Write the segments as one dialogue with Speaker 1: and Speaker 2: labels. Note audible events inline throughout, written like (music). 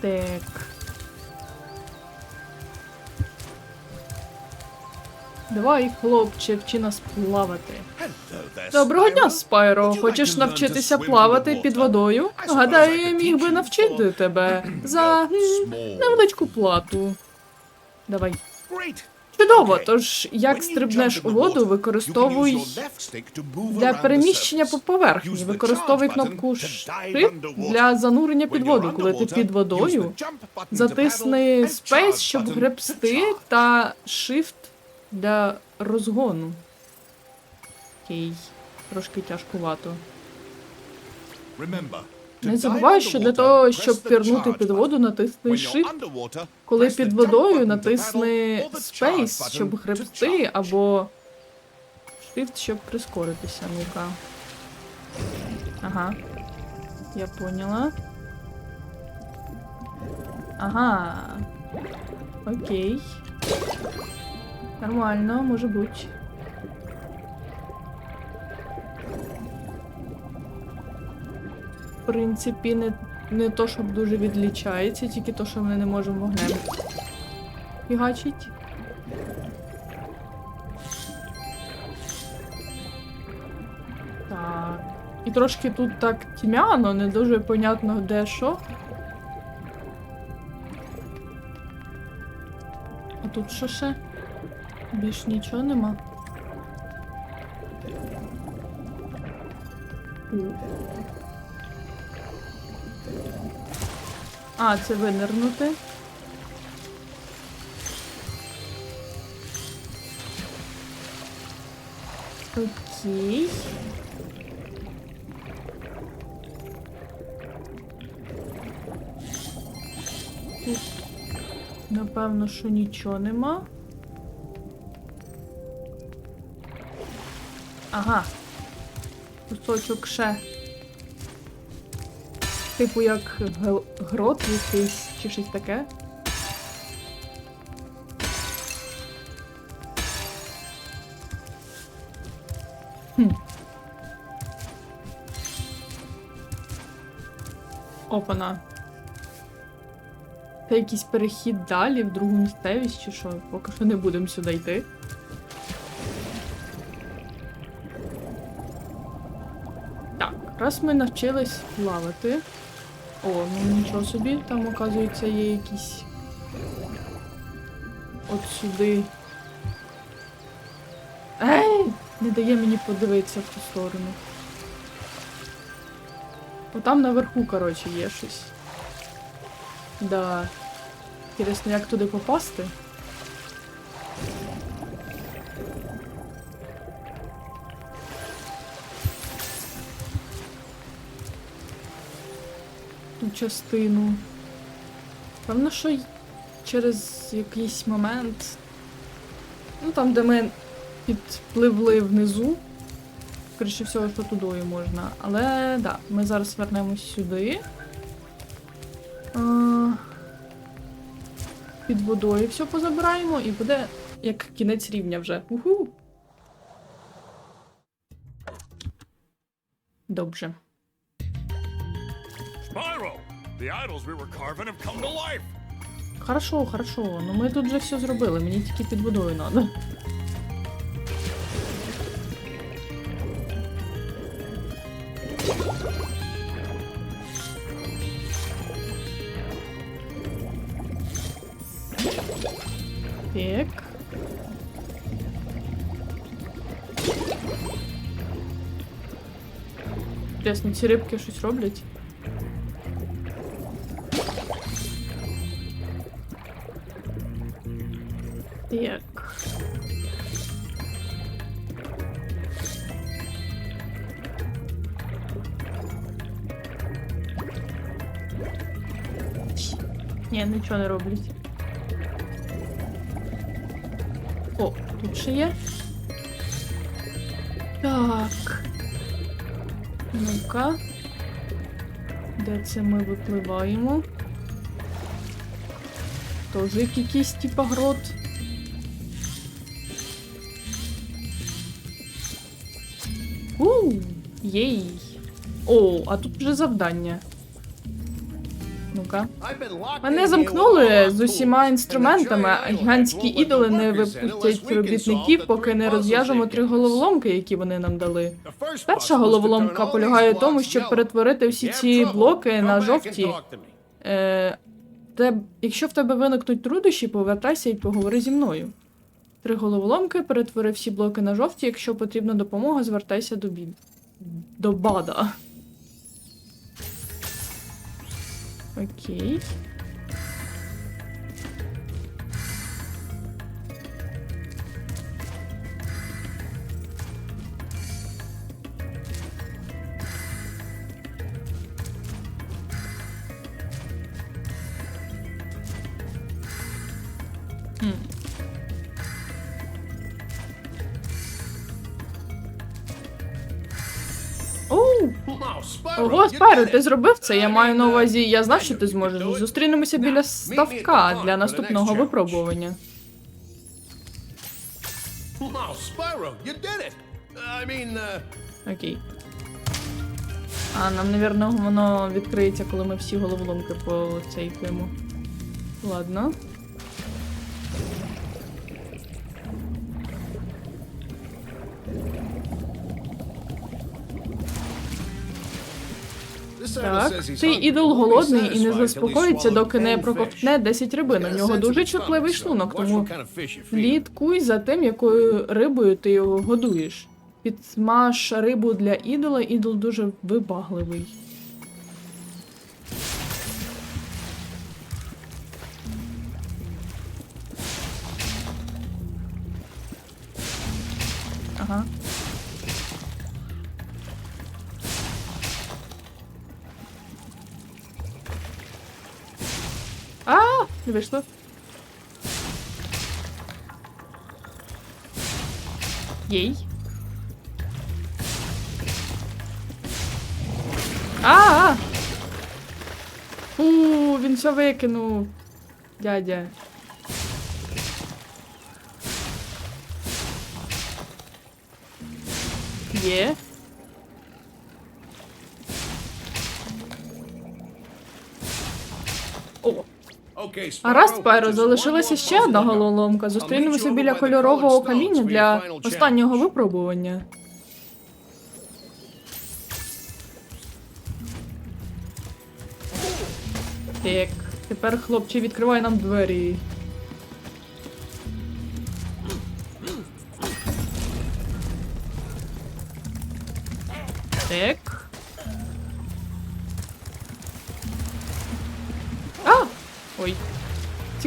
Speaker 1: Так. Давай, хлопче, вчи нас плавати. Доброго дня, Спайро. Хочеш навчитися плавати під водою? Гадаю, я міг би навчити тебе за невеличку плату. Давай. Чудово, тож як стрибнеш у воду, використовуй для переміщення по поверхні. Використовуй кнопку Shift для занурення під воду. Коли ти під водою, затисни Space, щоб гребсти, та Shift для розгону. Окей, трошки тяжкувато.
Speaker 2: Не забувай, що для того, щоб пірнути під воду,
Speaker 1: натисни Shift. Коли під водою, натисни Space, щоб гребсти, або Shift, щоб прискоритися. Ну-ка. Ага. Я поняла. Ага. Окей. Нормально, може бути. В принципі, не, не то, щоб дуже відлічається, тільки то, що ми не можемо вогнем фігачить. Так. І трошки тут так тьмяно, не дуже понятно, де що. А тут що ще? Більш нічого нема. А, це винирнути. Окей. Тут, напевно, що нічого нема. Ага. Кусочок ще. Типу як грот якийсь чи щось таке. Хм. Опана. Це якийсь перехід далі в другу місцевість, чи що? Поки що не будемо сюди йти. Так, раз ми навчились плавати. О, ну нічого собі, там, оказується, є якісь. От сюди. Ей! Не дає мені подивитися в ту сторону. Бо там наверху, коротше, є щось. Да. Інтересно, як туди попасти? Ту частину. Певно, що через якийсь момент. Ну, там, де ми підпливли внизу. Скоріше всього, що тудою можна. Але да, ми зараз вернемось сюди. А, Під водою все позабираємо і буде як кінець рівня вже. Уху! Добре. Хорошо, хорошо. Ну ми тут вже все зробили, мені тільки під водою треба. Так. Інтересно, ці рибки щось роблять? Нічого не роблять. О, тут ще є. Так. Ну-ка. Де це ми випливаємо? Тоже якийсь типа грот. У, єй. О, а тут вже завдання. Ну-ка. Мене замкнули з усіма інструментами, а гігантські ідоли не випустять робітників, поки не розв'яжемо три головоломки, які вони нам дали. Перша головоломка полягає в тому, щоб перетворити всі ці блоки на жовті. Е, те, якщо в тебе виникнуть труднощі, повертайся і поговори зі мною. Три головоломки, перетвори всі блоки на жовті. Якщо потрібна допомога, звертайся до бід. До бада. Окей. Хм. Ого, Спайро, ти зробив це. Я маю на увазі, я знав, що ти зможеш. Зустрінемося біля ставка для наступного випробування.
Speaker 3: Uh,
Speaker 1: Окей. А нам, напевно, воно відкриється, коли ми всі головоломки по поцейкуємо. Ладно. Так, цей ідол голодний і не заспокоїться, доки не проковтне 10 рибин. У нього дуже чутливий шлунок, тому слідкуй за тим, якою рибою ти його годуєш. Підсмаж рибу для ідола, ідол дуже вибагливий. Вийшло. Єй. А! У, він все викинув. Дядя. Є. а раз, Спайро, залишилася ще одна головоломка. Зустрінемося біля кольорового каміння для останнього випробування. Так, тепер хлопче відкривай нам двері.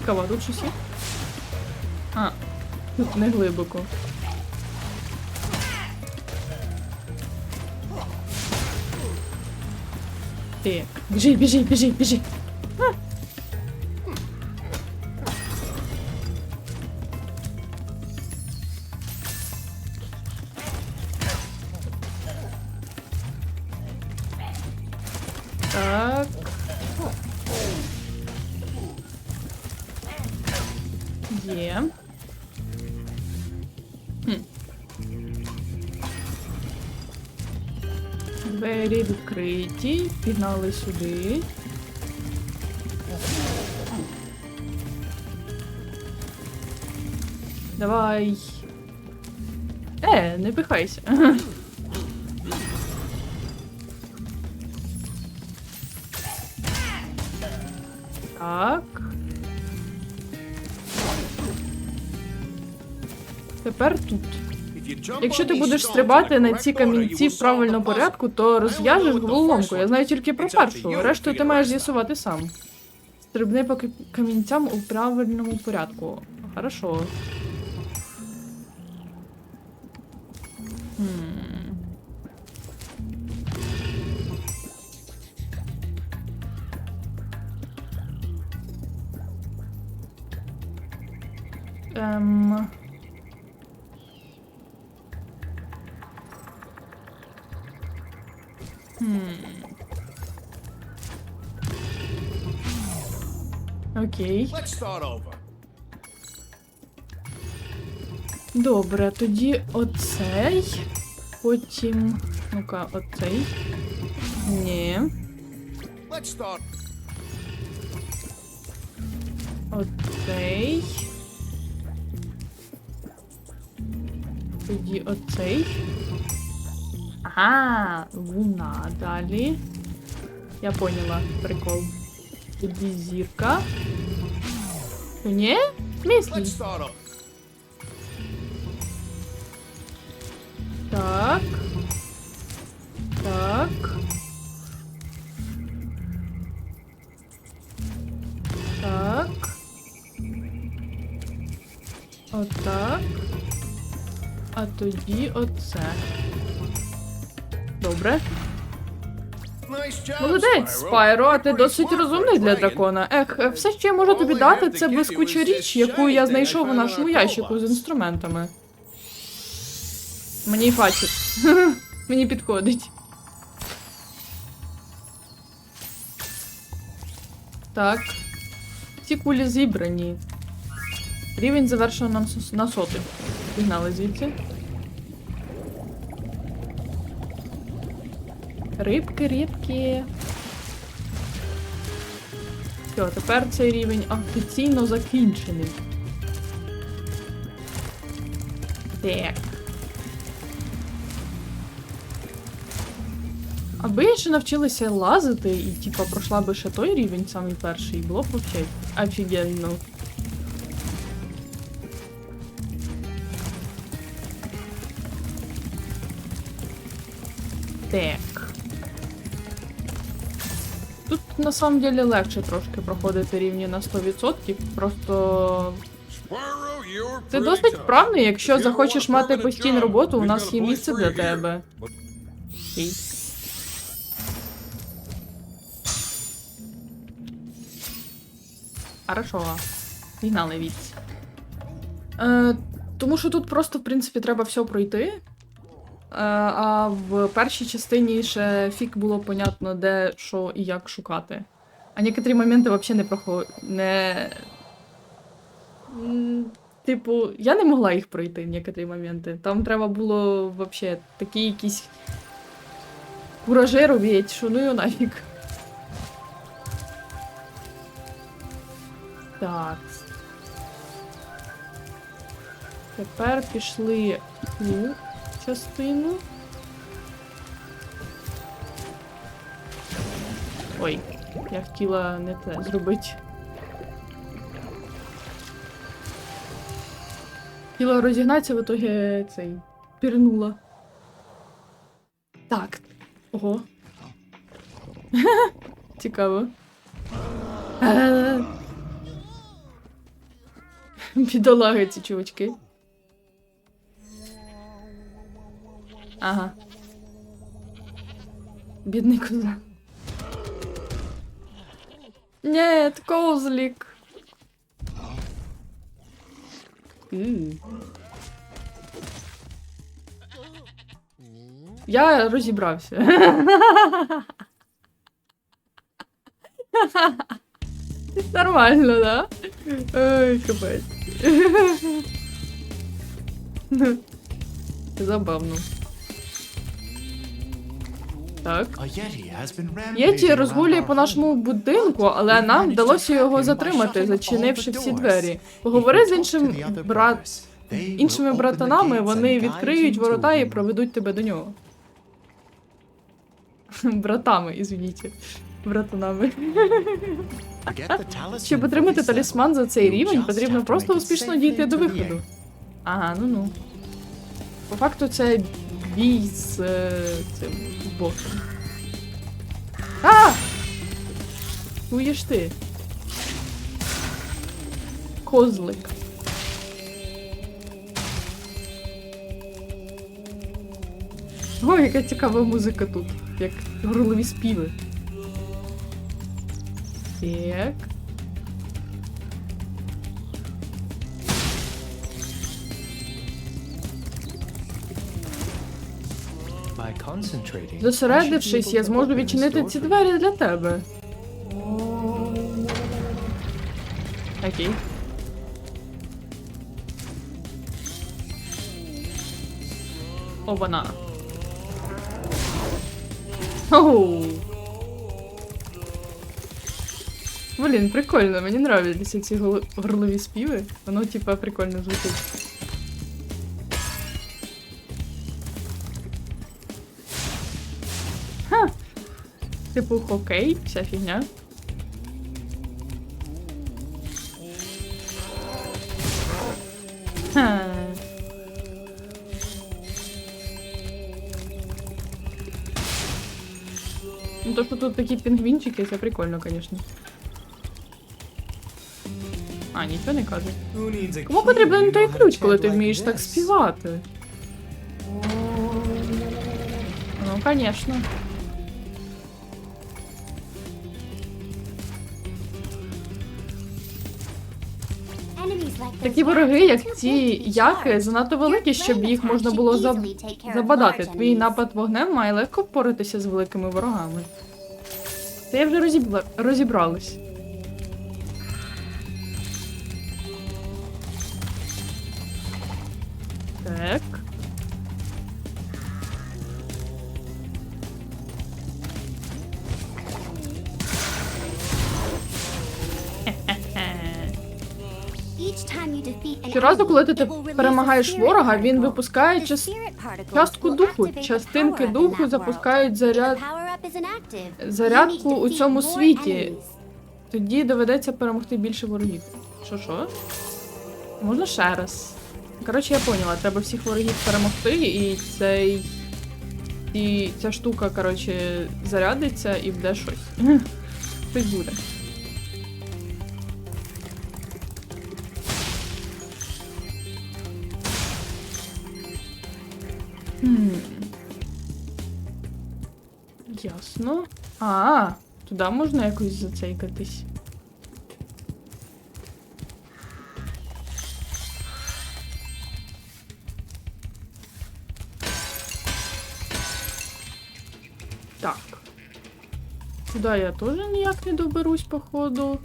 Speaker 1: Цікаво, тут? А, тут не глибоко. Так, біжи, біжи, біжи, біжи. А. пігнали сюди. Давай. Е, не пихайся. Так. Тепер тут. Якщо ти будеш стрибати на ці камінці в правильному порядку, то розв'яжеш головоломку. Я знаю тільки про першу, решту ти маєш з'ясувати сам. Стрибни по камінцям у правильному порядку. Хорошо. Хм. Ем... Окей. Добре, тоді оцей. Потім. Ну-ка, оцей. Ні. Оцей. Тоді оцей. Ага, луна далі. Я поняла прикол. Тоді зірка. Ні? Мислі.
Speaker 3: Let's start up.
Speaker 1: Так. Так. А тоді оце. Добре. Молодець, Спайро, а ти досить розумний для дракона. Ех, все, що я можу тобі дати, це блискуча річ, яку я знайшов у нашому ящику з інструментами. Мені фачить. (laughs) Мені підходить. Так. Ці кулі зібрані. Рівень завершено на, сос- на сотий. Пігнали звідси. Рибки, рибки. Все, тепер цей рівень офіційно закінчений. Так. Аби я ще навчилася лазити і типа пройшла би ще той рівень, самий перший, було б вообще офігенно. Так. На самом деле легше трошки проходити рівні на 100%. Просто ти досить вправний, якщо захочеш мати постійну роботу, у нас є місце для тебе. Хорошо. Пігнали від. Е, тому що тут просто, в принципі, треба все пройти. Е, а в першій частині ще фік було понятно, де, що і як шукати. А некоторі моменти взагалі не проход... не. Типу, я не могла їх пройти, в некоторі моменти. Там треба було взагалі такі якісь куражи робити, що ну його нафіг. Так. Тепер пішли частину. Ой, я хотіла не те зробити. Хотіла розігнатися, в итоге цей пірнула. Так. Ого. (laughs) Цікаво. Е. (laughs) Бідолаги ці чувачки. Ага. Бідний коза. Нет, козлик. Я розібрався. Нормально, да? Ой, капець. Забавно. Так. Єті розгулює по нашому будинку, але нам вдалося його затримати, зачинивши всі двері. Поговори з іншим брат... іншими братанами, вони відкриють ворота і проведуть тебе до нього. (laughs) Братами, ізвініть. Братанами. Щоб отримати талісман за цей рівень, потрібно просто успішно дійти до виходу. Ага, ну ну. По факту це бій з е, цим босом. А! Чуєш ти? Козлик. Ой, яка цікава музика тут, як горлові співи. Так. Зосередившись, я зможу відчинити ці двері для тебе. Окей. Обана. Оу. Блін, прикольно, мені нравляться ці горлові співи. Воно, типа, прикольно звучить. Типу хокей, вся фігня. Ну, то, що тут такі пінгвінчики, це прикольно, звісно. А, нічого не каже. Кому потрібен той ключ, коли ти вмієш так співати? Ну, звісно.
Speaker 2: Такі вороги, як ці яки, занадто великі, щоб їх можна було заб...
Speaker 1: Забадати. Твій напад вогнем має легко впоратися з великими ворогами. Це я вже розібла... розібралась.
Speaker 2: Щоразу, коли ти перемагаєш ворога, він випускає час...
Speaker 1: частку духу. Частинки духу запускають заряд... зарядку у цьому світі. Тоді доведеться перемогти більше ворогів. Що що? Можна ще раз. Коротше, я поняла, треба всіх ворогів перемогти, і цей. І ця штука, коротше, зарядиться і буде щось. Щось буде. Хм. Ясно. А, туди можна якось зацейкатись. Так. Сюди я теж ніяк не доберусь, походу.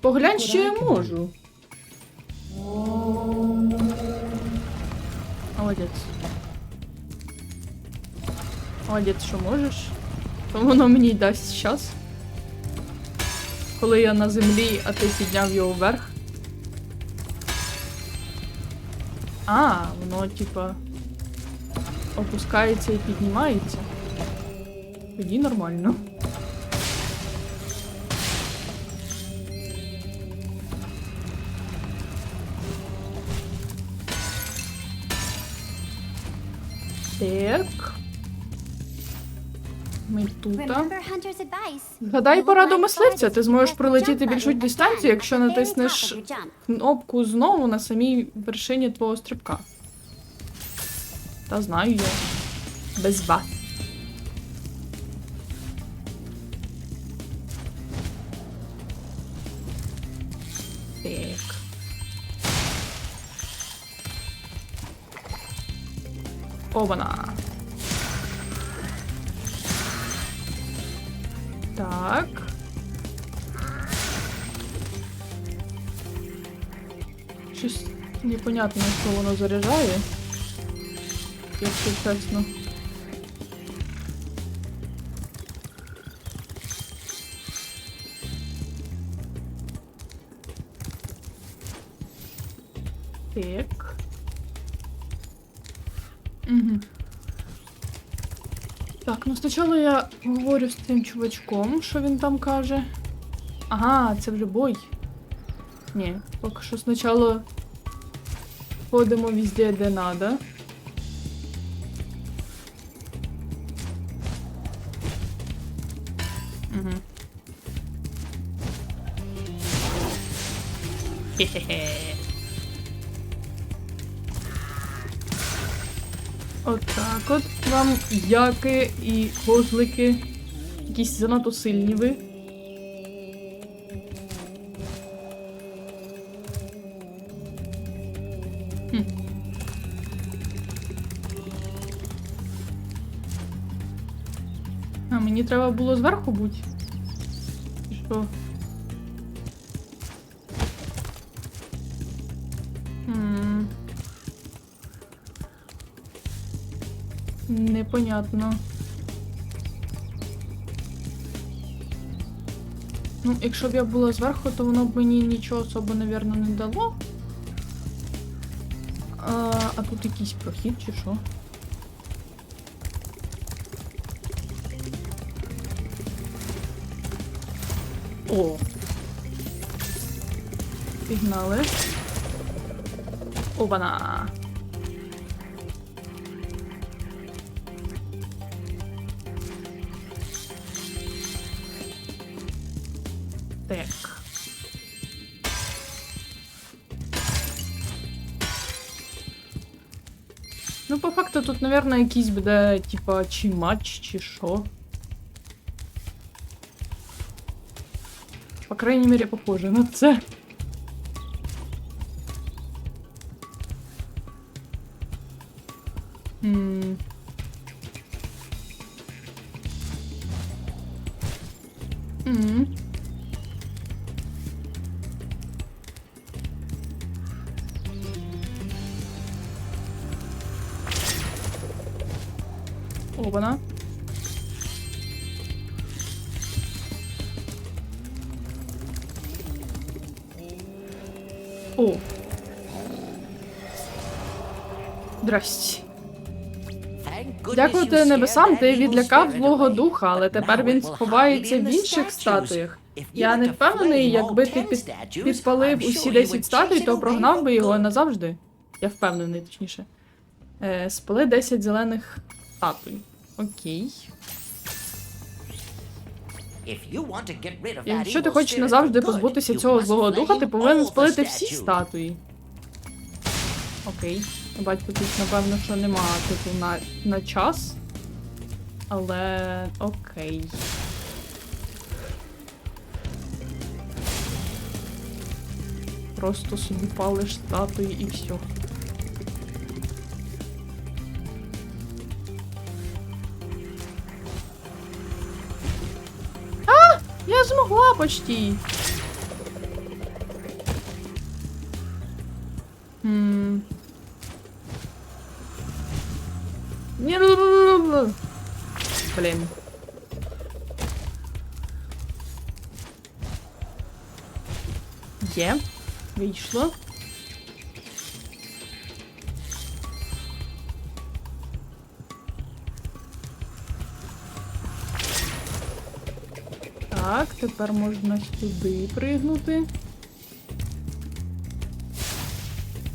Speaker 1: Поглянь, що я можу. Молодець. Молодець, що можеш. То воно мені дасть час. Коли я на землі, а ти підняв його вверх. А, воно типа опускається і піднімається. Тоді нормально. Так. Ми тут.
Speaker 2: Гадай пораду мисливця, ти зможеш пролетіти більшу дистанцію, якщо натиснеш
Speaker 1: кнопку знову на самій вершині твого стрибка. Та знаю я. Без вас. Так. Обана. Так. Щось непонятне, що воно заряджає. Якщо чесно. Спочатку я говорю з тим чувачком, що він там каже. Ага, це вже бой. Ні, поки що спочатку ходимо везде, де надо. Угу. Хе-хе-хе. Отак от вам яки і козлики. Якісь занадто сильні ви. Хм. А мені треба було зверху бути. Що? Непонятно. Ну, якщо б я була зверху, то воно б мені нічого особо, навірно, не дало. А, а тут якийсь прохід чи що? О. Пігнали. Обана. Тут, наверное, якийсь буде, типа, чи матч, чи що. По крайней мере, похоже на це. Дякувати небесам, ти відлякав злого духа, але тепер він сховається в інших статуях. Я не впевнений, якби ти під... підпалив усі 10 статуй, то прогнав би його назавжди. Я впевнений, точніше. Е, спали 10 зелених статуй. Окей. Якщо ти хочеш назавжди позбутися цього злого духа, ти повинен спалити всі статуї. Окей. Батько тут, напевно, що нема типу на, на час. Але окей. Просто собі палиш статуї і все. А! Я змогла почти. М. Не, ну, ну, ну, ну. Блин. Є. Вийшло. Так, тепер можна сюди пригнути.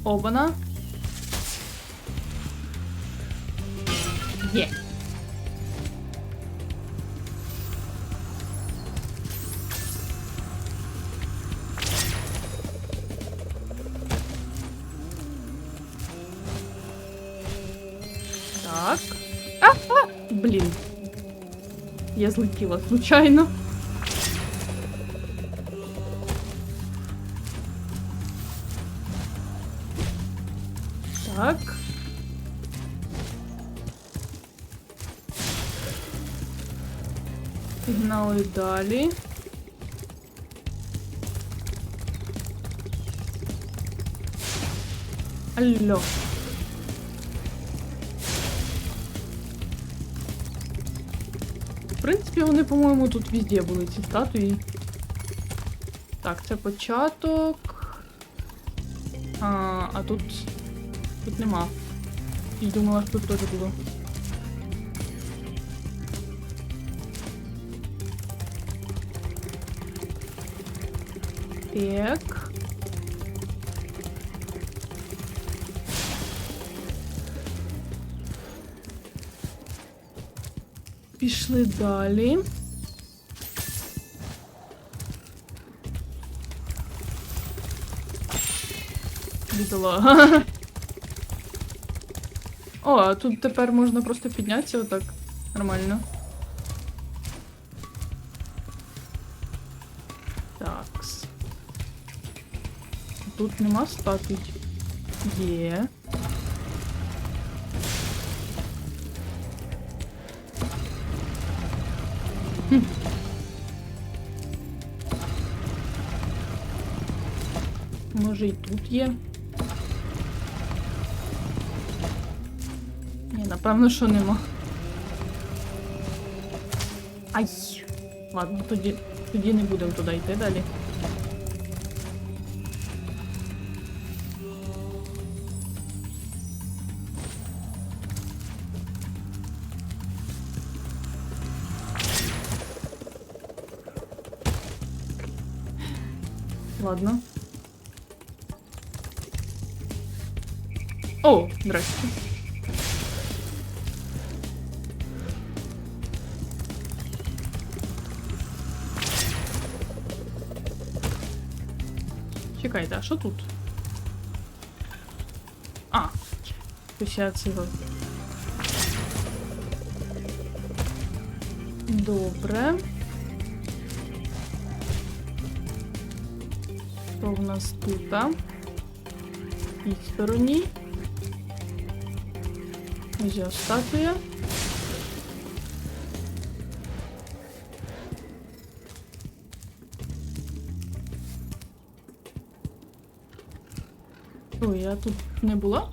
Speaker 1: Обана. Є. Так. А, а! Блін. Я злетіла случайно. Так. Пігнали далі. Алло. В принципі, вони, по-моєму, тут везде були ці статуї. Так, це початок. А, а тут. Тут нема. І думала, що тут теж було. Так. Пішли далі. Бідолага. (laughs) О, а тут тепер можна просто піднятися отак. Нормально. Тут нема статуй. Є. Хм. Може і тут є. Ні, напевно, що нема. Ай. Ладно, тоді, тоді не будемо туди йти далі. Ладно. О, здрасте. Чекайте, а що тут? А, ось я цього. Добре. Що в нас тут? Да? В цій стороні. Я статуя. Ой, я тут не була?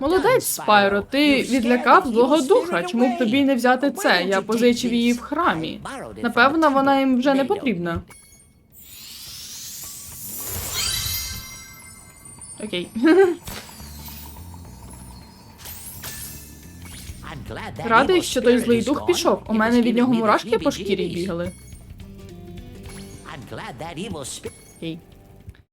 Speaker 1: Молодець, Спайро, ти відлякав злого духа. Чому б тобі не взяти це? Я позичив її в храмі. Напевно, вона їм вже не потрібна. Окей. (laughs) Радий, що той злий дух пішов. У мене від нього мурашки по шкірі бігали. Окей.